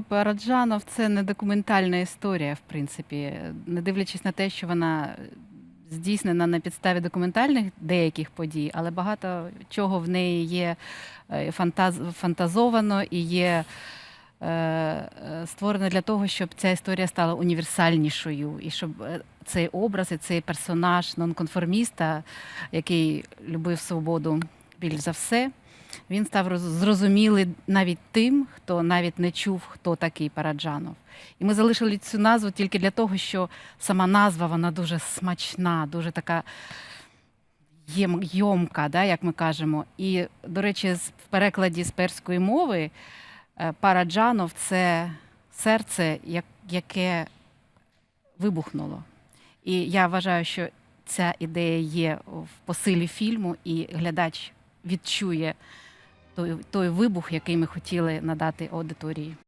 що Параджанов це не документальна історія, в принципі, не дивлячись на те, що вона здійснена на підставі документальних деяких подій, але багато чого в неї є е, фантаз, фантазовано і є е, е, створено для того, щоб ця історія стала універсальнішою, і щоб цей образ і цей персонаж нонконформіста, який любив свободу більш за все, він став зрозумілий навіть тим, хто навіть не чув, хто такий Параджанов. І ми залишили цю назву тільки для того, що сама назва вона дуже смачна, дуже така йомка, да, як ми кажемо. І, до речі, в перекладі з перської мови е, Параджанов це серце, яке вибухнуло. І я вважаю, що ця ідея є в посилі фільму, і глядач відчує той, той вибух, який ми хотіли надати аудиторії.